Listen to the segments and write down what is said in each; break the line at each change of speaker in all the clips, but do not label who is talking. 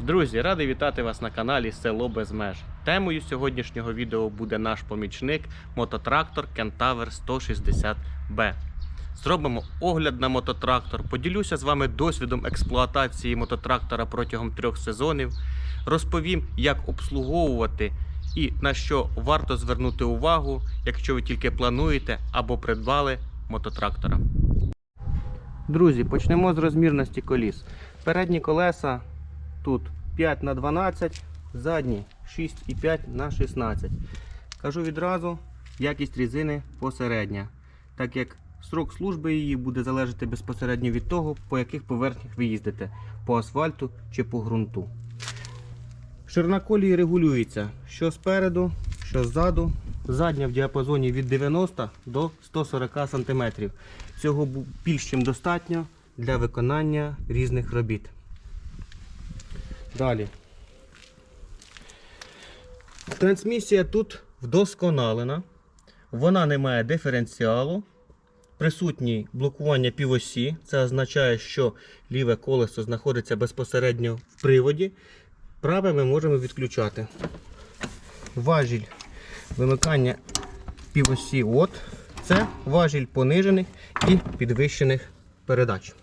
Друзі, радий вітати вас на каналі Село без меж. Темою сьогоднішнього відео буде наш помічник мототрактор Кентавер 160B. Зробимо огляд на мототрактор, поділюся з вами досвідом експлуатації мототрактора протягом трьох сезонів, розповім, як обслуговувати і на що варто звернути увагу, якщо ви тільки плануєте або придбали мототрактора. Друзі, почнемо з розмірності коліс. Передні колеса тут 5 на 12, задні 6,5 на 16. Кажу відразу, якість різини посередня, так як срок служби її буде залежати безпосередньо від того, по яких поверхнях ви їздите, по асфальту чи по ґрунту. Ширина колії регулюється що спереду, що ззаду. Задня в діапазоні від 90 до 140 см. Цього більш чим достатньо для виконання різних робіт. Далі. Трансмісія тут вдосконалена. Вона не має диференціалу. Присутні блокування півосі. Це означає, що ліве колесо знаходиться безпосередньо в приводі. Праве ми можемо відключати. Важіль вимикання півосі от. Це важіль понижених і підвищених передач.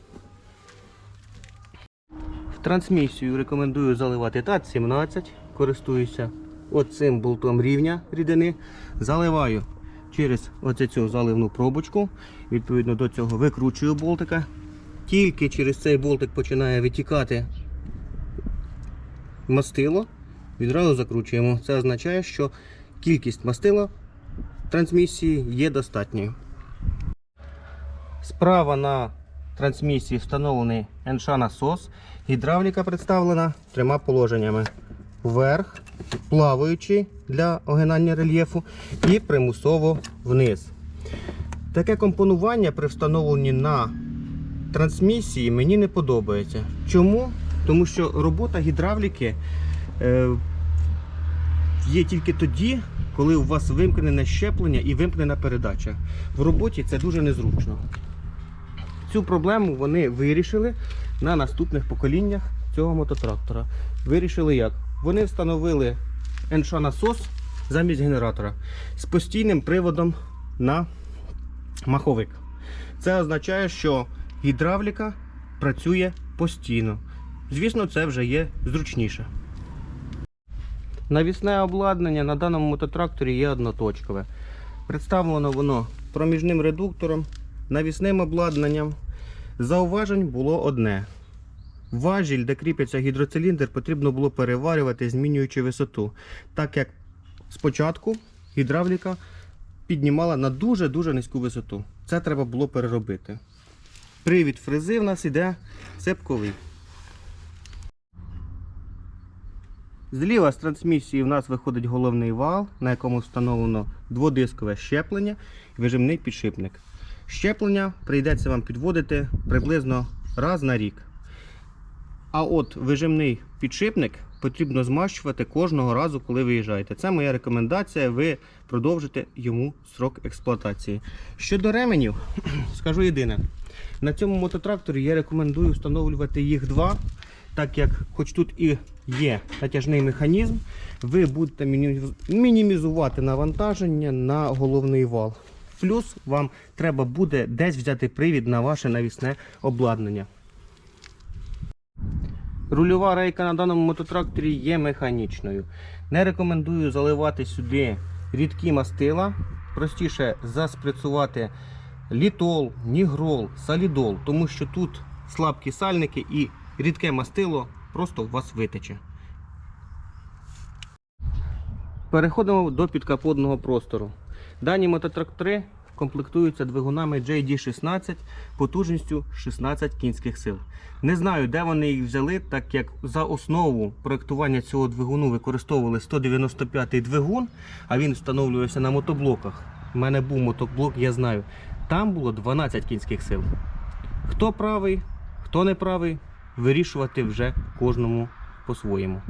Трансмісію рекомендую заливати ТАТ-17. Користуюся оцим болтом рівня рідини. Заливаю через оцю цю заливну пробочку. Відповідно до цього викручую болтика. Тільки через цей болтик починає витікати мастило. Відразу закручуємо. Це означає, що кількість мастила трансмісії є достатньою. Справа на трансмісії встановлений НШ насос. Гідравліка представлена трьома положеннями: вверх, плаваючий для огинання рельєфу, і примусово вниз. Таке компонування при встановленні на трансмісії мені не подобається. Чому? Тому що робота гідравліки е, є тільки тоді, коли у вас вимкнене щеплення і вимкнена передача. В роботі це дуже незручно. Цю проблему вони вирішили на наступних поколіннях цього мототрактора. Вирішили як? Вони встановили НШ насос замість генератора з постійним приводом на маховик. Це означає, що гідравліка працює постійно. Звісно, це вже є зручніше. Навісне обладнання на даному мототракторі є одноточкове. Представлено воно проміжним редуктором, навісним обладнанням. Зауважень було одне. Важіль, де кріпиться гідроциліндр, потрібно було переварювати, змінюючи висоту. Так як спочатку гідравліка піднімала на дуже-дуже низьку висоту. Це треба було переробити. Привід фрези в нас іде цепковий. Зліва з трансмісії в нас виходить головний вал, на якому встановлено дводискове щеплення і вижимний підшипник. Щеплення прийдеться вам підводити приблизно раз на рік. А от вижимний підшипник потрібно змащувати кожного разу, коли виїжджаєте. Це моя рекомендація, ви продовжите йому срок експлуатації. Щодо ременів, скажу єдине. На цьому мототракторі я рекомендую встановлювати їх два, так як хоч тут і є натяжний механізм, ви будете мінімізувати навантаження на головний вал. Плюс вам треба буде десь взяти привід на ваше навісне обладнання. Рульова рейка на даному мототракторі є механічною. Не рекомендую заливати сюди рідкі мастила. Простіше заспрацювати літол, нігрол, салідол, тому що тут слабкі сальники і рідке мастило просто у вас витече. Переходимо до підкапотного простору. Дані мототрактори комплектуються двигунами JD16 потужністю 16 кінських сил. Не знаю, де вони їх взяли, так як за основу проектування цього двигуну використовували 195-й двигун, а він встановлювався на мотоблоках. У мене був мотоблок, я знаю. Там було 12 кінських сил. Хто правий, хто не правий, вирішувати вже кожному по-своєму.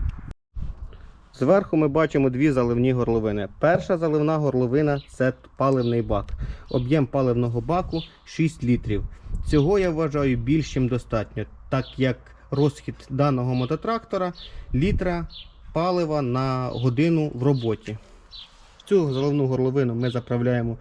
Зверху ми бачимо дві заливні горловини. Перша заливна горловина це паливний бак. Об'єм паливного баку 6 літрів. Цього я вважаю більш чим достатньо, так як розхід даного мототрактора літра палива на годину в роботі. Цю заливну горловину ми заправляємо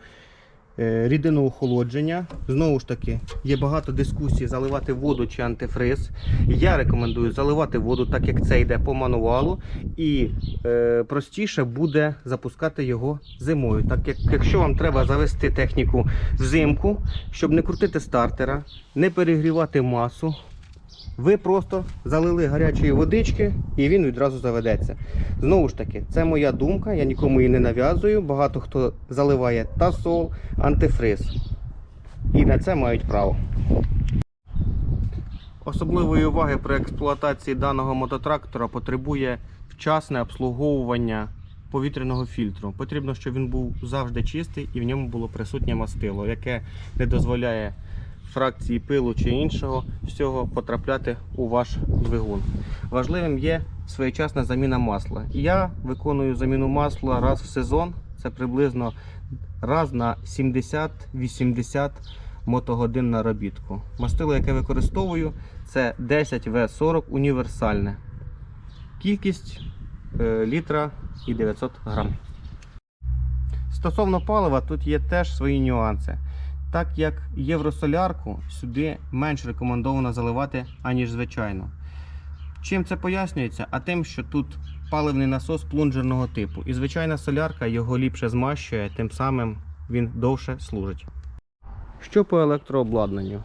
рідину охолодження. Знову ж таки, є багато дискусій заливати воду чи антифриз. Я рекомендую заливати воду, так як це йде по мануалу, і е, простіше буде запускати його зимою. Так як якщо вам треба завести техніку взимку, щоб не крутити стартера, не перегрівати масу. Ви просто залили гарячої водички і він відразу заведеться. Знову ж таки, це моя думка, я нікому її не нав'язую. Багато хто заливає тасол, антифриз. І на це мають право. Особливої уваги при експлуатації даного мототрактора потребує вчасне обслуговування повітряного фільтру. Потрібно, щоб він був завжди чистий і в ньому було присутнє мастило, яке не дозволяє фракції пилу чи іншого всього потрапляти у ваш двигун. Важливим є своєчасна заміна масла. Я виконую заміну масла раз в сезон, це приблизно раз на 70-80 мотогодин наробітку. Мастило, яке використовую, це 10В40 універсальне. Кількість е, літра і 900 грам. Стосовно палива, тут є теж свої нюанси. Так як євросолярку сюди менш рекомендовано заливати, аніж звичайно. Чим це пояснюється? А тим, що тут паливний насос плунжерного типу. І звичайна солярка його ліпше змащує, тим самим він довше служить. Що по електрообладнанню?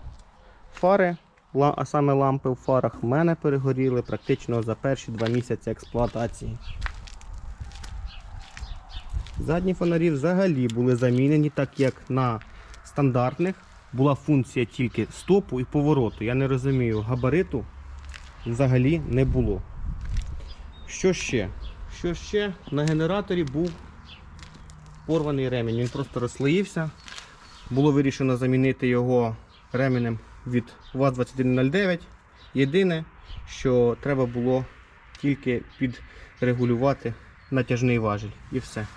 Фари, а саме лампи в фарах, в мене перегоріли практично за перші два місяці експлуатації. Задні фонарі взагалі були замінені, так як на стандартних була функція тільки стопу і повороту. Я не розумію, габариту взагалі не було. Що ще? Що ще? На генераторі був порваний ремінь. Він просто розслоївся. Було вирішено замінити його ременем від ВАЗ-2109. Єдине, що треба було тільки підрегулювати натяжний важіль і все.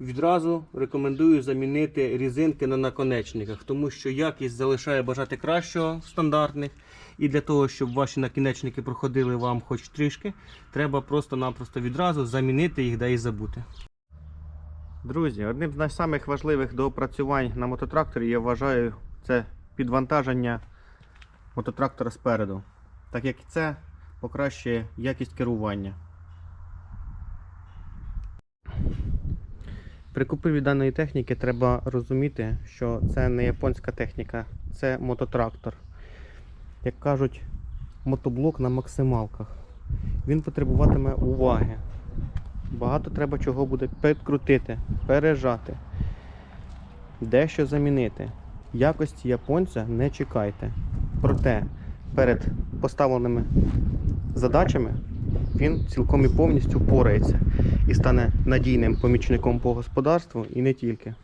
Відразу рекомендую замінити різинки на наконечниках, тому що якість залишає бажати кращого стандартних. І для того, щоб ваші накінечники проходили вам хоч трішки, треба просто-напросто відразу замінити їх да і забути. Друзі, одним з найсамих важливих доопрацювань на мототракторі я вважаю це підвантаження мототрактора спереду, так як це покращує якість керування. При купівлі даної техніки треба розуміти, що це не японська техніка, це мототрактор. Як кажуть, мотоблок на максималках. Він потребуватиме уваги. Багато треба чого буде підкрутити, пережати, дещо замінити. Якості японця не чекайте. Проте перед поставленими задачами він цілком і повністю впорається і стане надійним помічником по господарству і не тільки.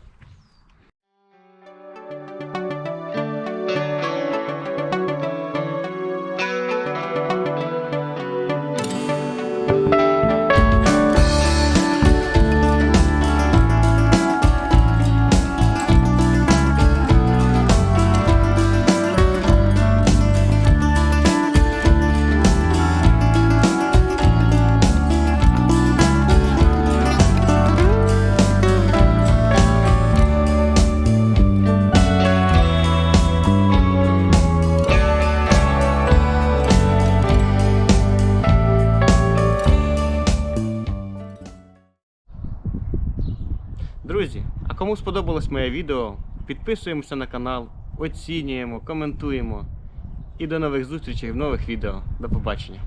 Друзі, а кому сподобалось моє відео, підписуємося на канал, оцінюємо, коментуємо. І до нових зустрічей в нових відео. До побачення.